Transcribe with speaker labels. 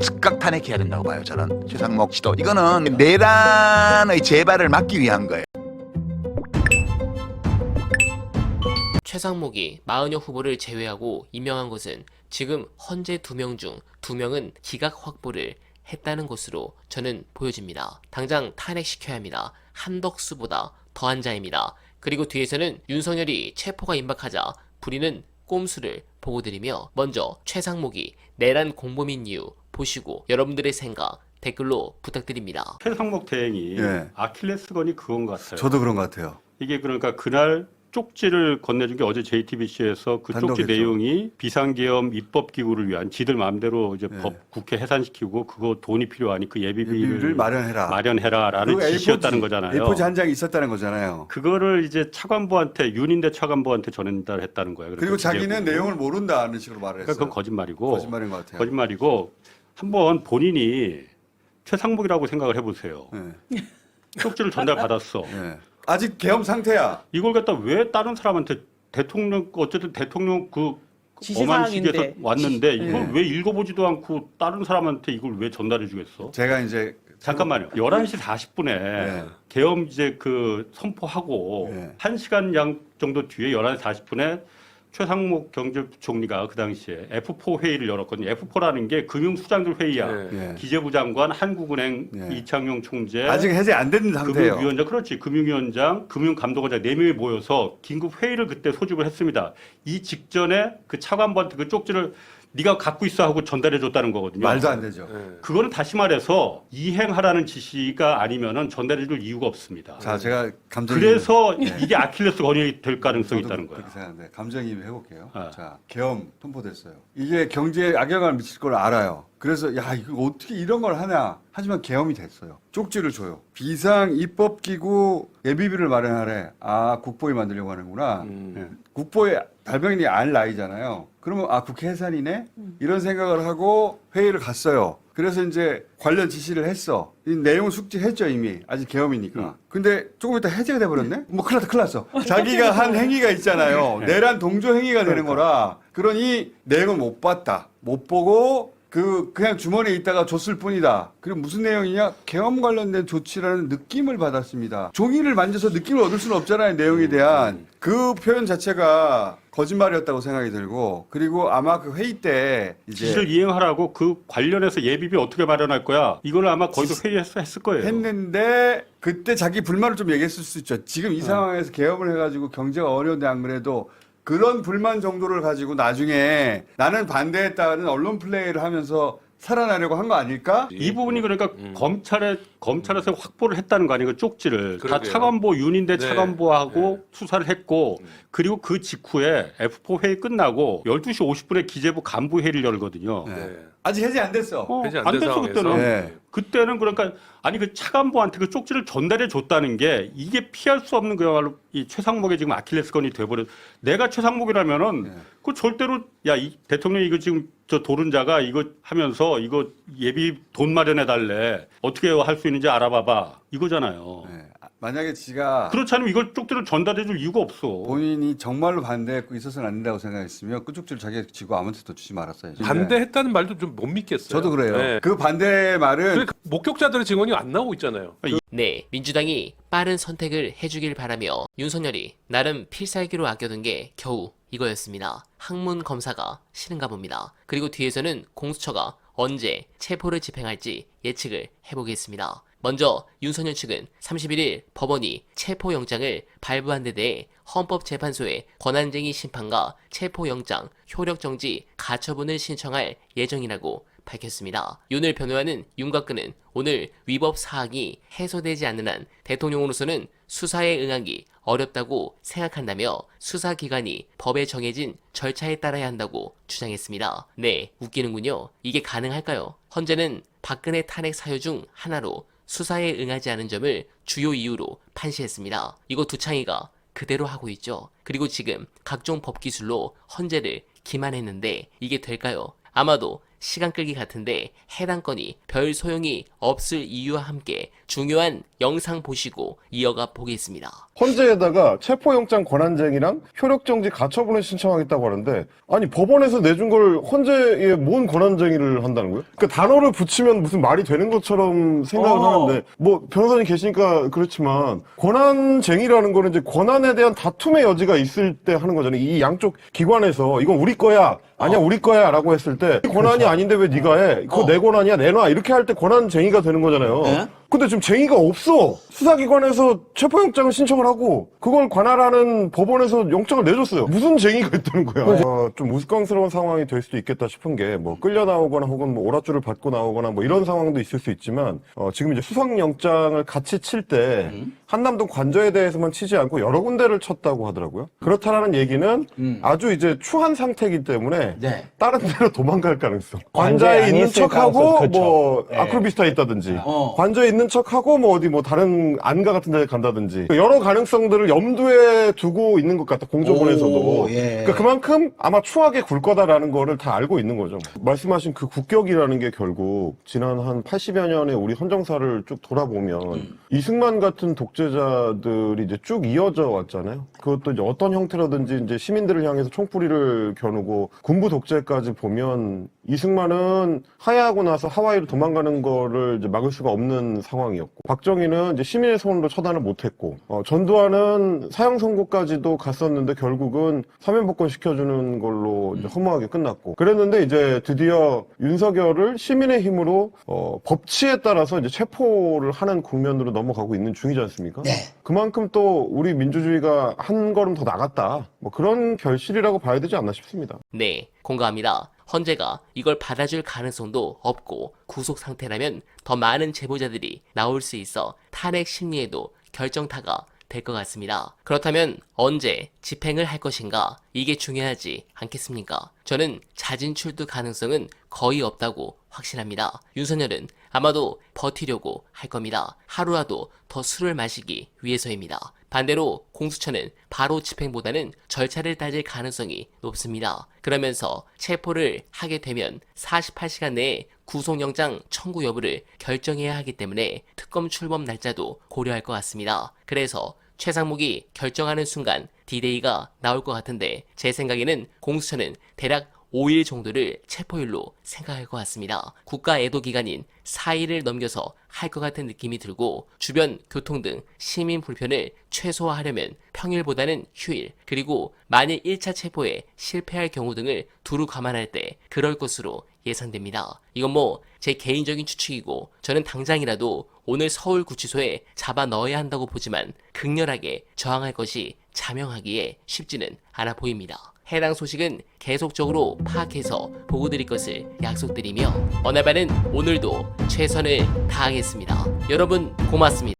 Speaker 1: 즉각 탄핵해야 된다고 봐요. 저는 최상목 씨도 이거는 내란의 재발을 막기 위한 거예요.
Speaker 2: 최상목이 마은혁 후보를 제외하고 임명한 것은 지금 헌재 두 명 중 두 명은 기각 확보를 했다는 것으로 저는 보여집니다. 당장 탄핵시켜야 합니다. 한덕수보다 더한 자입니다. 그리고 뒤에서는 윤석열이 체포가 임박하자 부리는 꼼수를 보고드리며 먼저 최상목이 내란 공범인 이유 보시고 여러분들의 생각 댓글로 부탁드립니다.
Speaker 3: 최상목 대행이
Speaker 4: 예.
Speaker 3: 아킬레스건이 그건 것 같아요.
Speaker 4: 저도 그런 것 같아요.
Speaker 3: 이게 그러니까 그날 쪽지를 건네준 게 어제 JTBC에서 그 쪽지
Speaker 4: 단독했죠.
Speaker 3: 내용이 비상계엄 입법 기구를 위한 지들 마음대로 이제
Speaker 4: 예.
Speaker 3: 법 국회 해산시키고 그거 돈이 필요하니 그 예비비를
Speaker 4: 예비를 마련해라.
Speaker 3: 마련해라라는
Speaker 4: 그리고
Speaker 3: 지시였다는
Speaker 4: A4지,
Speaker 3: 거잖아요.
Speaker 4: A4지 한 장이 있었다는 거잖아요.
Speaker 3: 그거를 이제 차관보한테 윤인대 차관보한테 전달했다는 거예요.
Speaker 4: 그리고
Speaker 3: 그
Speaker 4: 자기는
Speaker 3: 기재부.
Speaker 4: 내용을 모른다는 식으로 말을
Speaker 3: 그러니까
Speaker 4: 했어요.
Speaker 3: 그건 거짓말이고
Speaker 4: 거짓말인 것 같아요.
Speaker 3: 거짓말이고 한번 본인이 최상목이라고 생각을 해보세요.
Speaker 4: 예.
Speaker 3: 쪽지를 전달받았어.
Speaker 4: 예. 아직 계엄 상태야.
Speaker 3: 이걸 갖다 왜 다른 사람한테 대통령 어쨌든 대통령 그
Speaker 5: 지시사항인데.
Speaker 3: 어만식에서 왔는데
Speaker 5: 지-
Speaker 3: 이걸
Speaker 4: 예.
Speaker 3: 왜 읽어보지도 않고 다른 사람한테 이걸 왜 전달해 주겠어?
Speaker 4: 제가 이제
Speaker 3: 잠깐만요. 11시 40분에
Speaker 4: 예.
Speaker 3: 계엄 이제 그 선포하고
Speaker 4: 예.
Speaker 3: 한 1시간 양 정도 뒤에 11시 40분에 최상목 경제부총리가 그 당시에 F4 회의를 열었거든요. F4라는 게 금융수장들 회의야.
Speaker 4: 예.
Speaker 3: 기재부 장관, 한국은행
Speaker 4: 예.
Speaker 3: 이창용 총재,
Speaker 4: 아직 해제 안 된 상태예요.
Speaker 3: 금융위원장 그렇지 금융위원장 금융감독원장 네 명이 모여서 긴급 회의를 그때 소집을 했습니다. 이 직전에 그 차관부한테 그 쪽지를 네가 갖고 있어 하고 전달해 줬다는 거거든요.
Speaker 4: 말도 안 되죠.
Speaker 3: 그거는 다시 말해서 이행하라는 지시가 아니면은 전달해 줄 이유가 없습니다.
Speaker 4: 자, 제가 감정이
Speaker 3: 그래서 이게 아킬레스 건이 될 가능성이 있다는 거야.
Speaker 4: 그렇게 생각하는데 감정이입 해볼게요.
Speaker 3: 아.
Speaker 4: 자, 계엄 통보됐어요. 이게 경제에 악영향을 미칠 걸 알아요. 그래서 야 이거 어떻게 이런 걸 하냐. 하지만 계엄이 됐어요. 쪽지를 줘요. 비상 입법 기구 예비비를 마련하래. 아 국보에 만들려고 하는구나. 예. 국보에 달병이 알 나이잖아요. 그러면 아 국회 해산이네 이런 생각을 하고 회의를 갔어요. 그래서 이제 관련 지시를 했어. 이 내용 숙지했죠 이미 아직 계엄이니까. 근데 조금 이따 해제가 돼버렸네. 뭐 큰일 났다 큰일 났어. 자기가 한 행위가 있잖아요. 내란 동조 행위가 되는 거라. 그러니 내용을 못 봤다. 못 보고 그 그냥 주머니에 있다가 줬을 뿐이다. 그리고 무슨 내용이냐? 계엄 관련된 조치라는 느낌을 받았습니다. 종이를 만져서 느낌을 얻을 수는 없잖아요. 내용에 대한 그 표현 자체가 거짓말이었다고 생각이 들고 그리고 아마 그 회의 때 이제
Speaker 3: 지시를 이행하라고 그 관련해서 예비비 어떻게 마련할 거야? 이거는 아마 거기서 회의했을 거예요.
Speaker 4: 했는데 그때 자기 불만을 좀 얘기했을 수 있죠. 지금 이 상황에서 계엄을 해가지고 경제가 어려운데 안 그래도 그런 불만 정도를 가지고 나중에 나는 반대했다는 언론 플레이를 하면서 살아나려고 한 거 아닐까?
Speaker 3: 이 부분이 그러니까
Speaker 6: 음.
Speaker 3: 검찰에 검찰에서 확보를 했다는 거 아니에요? 그 쪽지를 다
Speaker 6: 그러게요.
Speaker 3: 차관보 윤인대
Speaker 6: 네.
Speaker 3: 차관보하고 수사를 했고
Speaker 6: 음.
Speaker 3: 그리고 그 직후에 F4 회의 끝나고 12시 50분에 기재부 간부 회의를 열거든요.
Speaker 4: 네.
Speaker 6: 네.
Speaker 4: 아직 해제 안 됐어.
Speaker 3: 어,
Speaker 6: 해제
Speaker 3: 안 됐어. 그때는.
Speaker 4: 네.
Speaker 3: 그때는 그러니까 아니 그 차관보한테 그 쪽지를 전달해 줬다는 게 이게 피할 수 없는 그야말로 이 최상목의 지금 아킬레스건이 돼버려. 내가 최상목이라면은
Speaker 4: 네.
Speaker 3: 그 절대로 야 이 대통령 이거 지금 저 도른자가 이거 하면서 이거 예비 돈 마련해 달래 어떻게 할 수 있는지 알아봐봐 이거잖아요.
Speaker 4: 네. 만약에 지가
Speaker 3: 그렇지 않으면 이걸 쪽지를 전달해 줄 이유가 없어.
Speaker 4: 본인이 정말로 반대했고 있어서는 안 된다고 생각했으면 그 쪽지를 자기가 지고 아무한테도 주지 말았어야지.
Speaker 6: 반대했다는 말도 좀 못 믿겠어요.
Speaker 4: 저도 그래요.
Speaker 6: 네.
Speaker 4: 그 반대 말은
Speaker 6: 그러니까 목격자들의 증언이 안 나오고 있잖아요.
Speaker 2: 네, 민주당이 빠른 선택을 해주길 바라며 윤석열이 나름 필살기로 아껴둔 게 겨우 이거였습니다. 학문 검사가 싫은가 봅니다. 그리고 뒤에서는 공수처가 언제 체포를 집행할지 예측을 해보겠습니다. 먼저 윤석열 측은 31일 법원이 체포영장을 발부한 데 대해 헌법재판소에 권한쟁의 심판과 체포영장 효력정지 가처분을 신청할 예정이라고 밝혔습니다. 윤을 변호하는 윤곽근은 오늘 위법 사항이 해소되지 않는 한 대통령으로서는 수사에 응하기 어렵다고 생각한다며 수사기관이 법에 정해진 절차에 따라야 한다고 주장했습니다. 네, 웃기는군요. 이게 가능할까요? 헌재는 박근혜 탄핵 사유 중 하나로 수사에 응하지 않은 점을 주요 이유로 판시했습니다. 이거 두창이가 그대로 하고 있죠. 그리고 지금 각종 법 기술로 헌재를 기만했는데 이게 될까요? 아마도 시간 끌기 같은데 해당 건이 별 소용이 없을 이유와 함께 중요한 영상 보시고 이어가 보겠습니다.
Speaker 5: 헌재에다가 체포영장 권한쟁이랑 효력정지 가처분을 신청하겠다고 하는데 아니 법원에서 내준 걸 헌재에 뭔 권한쟁이를 한다는 거예요? 그 단어를 붙이면 무슨 말이 되는 것처럼 생각을
Speaker 7: 어.
Speaker 5: 하는데 뭐 변호사님 계시니까 그렇지만 권한쟁이라는 거는 이제 권한에 대한 다툼의 여지가 있을 때 하는 거잖아요. 이 양쪽 기관에서 이건 우리 거야 아니야 우리 거야라고 했을 때이 권한이 아닌데 왜 네가 해? 그거
Speaker 7: 어.
Speaker 5: 내 권한이야 내놔 이렇게 할 때 권한쟁이가 되는 거잖아요.
Speaker 7: 예?
Speaker 5: 근데 지금 쟁의가 없어. 수사기관에서 체포영장을 신청을 하고 그걸 관할하는 법원에서 영장을 내줬어요. 무슨 쟁의가 있다는 거야. 어, 좀 우스꽝스러운 상황이 될 수도 있겠다 싶은 게 뭐 끌려 나오거나 혹은 뭐 오랏줄을 받고 나오거나 뭐 이런 상황도 있을 수 있지만 어, 지금 이제 수상영장을 같이 칠 때 한남동 관저에 대해서만 치지 않고 여러 군데를 쳤다고 하더라고요. 그렇다라는 얘기는
Speaker 7: 음.
Speaker 5: 아주 이제 추한 상태이기 때문에
Speaker 7: 네.
Speaker 5: 다른 데로 도망갈 가능성.
Speaker 8: 관저에
Speaker 5: 관저에
Speaker 8: 안
Speaker 5: 있는
Speaker 8: 있을
Speaker 5: 척하고
Speaker 8: 가능성, 그쵸.
Speaker 5: 뭐
Speaker 8: 예.
Speaker 5: 아크로비스타에 있다든지
Speaker 7: 어.
Speaker 5: 관저에 있는 척하고 뭐 어디 뭐 다른 안가 같은 데 간다든지 여러 가능성들을 염두에 두고 있는 것 같다 공조본에서도
Speaker 7: 오, 예.
Speaker 5: 그러니까 그만큼 아마 추하게 굴 거다라는 거를 다 알고 있는 거죠 말씀하신 그 국격이라는 게 결국 지난 한 80여 년의 우리 헌정사를 쭉 돌아보면
Speaker 7: 음.
Speaker 5: 이승만 같은 독재자들이 이제 쭉 이어져 왔잖아요 그것도 이제 어떤 형태로든지 이제 시민들을 향해서 총뿌리를 겨누고 군부 독재까지 보면 이승만은 하야하고 나서 하와이로 도망가는 거를 이제 막을 수가 없는 상황이었고 박정희는 이제 시민의 손으로 처단을 못했고 어, 전두환은 사형 선고까지도 갔었는데 결국은 사면 복권 시켜주는 걸로 이제 허무하게 끝났고 그랬는데 이제 드디어 윤석열을 시민의 힘으로 어, 법치에 따라서 이제 체포를 하는 국면으로 넘어가고 있는 중이지 않습니까?
Speaker 7: 네.
Speaker 5: 그만큼 또 우리 민주주의가 한 걸음 더 나갔다 뭐 그런 결실이라고 봐야 되지 않나 싶습니다.
Speaker 2: 네, 공감합니다. 헌재가 이걸 받아줄 가능성도 없고 구속 상태라면 더 많은 제보자들이 나올 수 있어 탄핵 심리에도 결정타가 될 것 같습니다. 그렇다면 언제 집행을 할 것인가? 이게 중요하지 않겠습니까? 저는 자진 출두 가능성은 거의 없다고 확신합니다. 윤석열은 아마도 버티려고 할 겁니다. 하루라도 더 술을 마시기 위해서입니다. 반대로 공수처는 바로 집행보다는 절차를 따질 가능성이 높습니다. 그러면서 체포를 하게 되면 48시간 내에 구속영장 청구 여부를 결정해야 하기 때문에 특검 출범 날짜도 고려할 것 같습니다. 그래서 최상목이 결정하는 순간 디데이가 나올 것 같은데 제 생각에는 공수처는 대략 5일 정도를 체포일로 생각할 것 같습니다. 국가 애도 기간인 4일을 넘겨서 할 것 같은 느낌이 들고 주변 교통 등 시민 불편을 최소화하려면 평일보다는 휴일 그리고 만일 1차 체포에 실패할 경우 등을 두루 감안할 때 그럴 것으로 예상됩니다. 이건 뭐 제 개인적인 추측이고 저는 당장이라도 오늘 서울 구치소에 잡아 넣어야 한다고 보지만 극렬하게 저항할 것이 자명하기에 쉽지는 않아 보입니다. 해당 소식은 계속적으로 파악해서 보고 드릴 것을 약속드리며 어나바는 오늘도 최선을 다하겠습니다. 여러분 고맙습니다.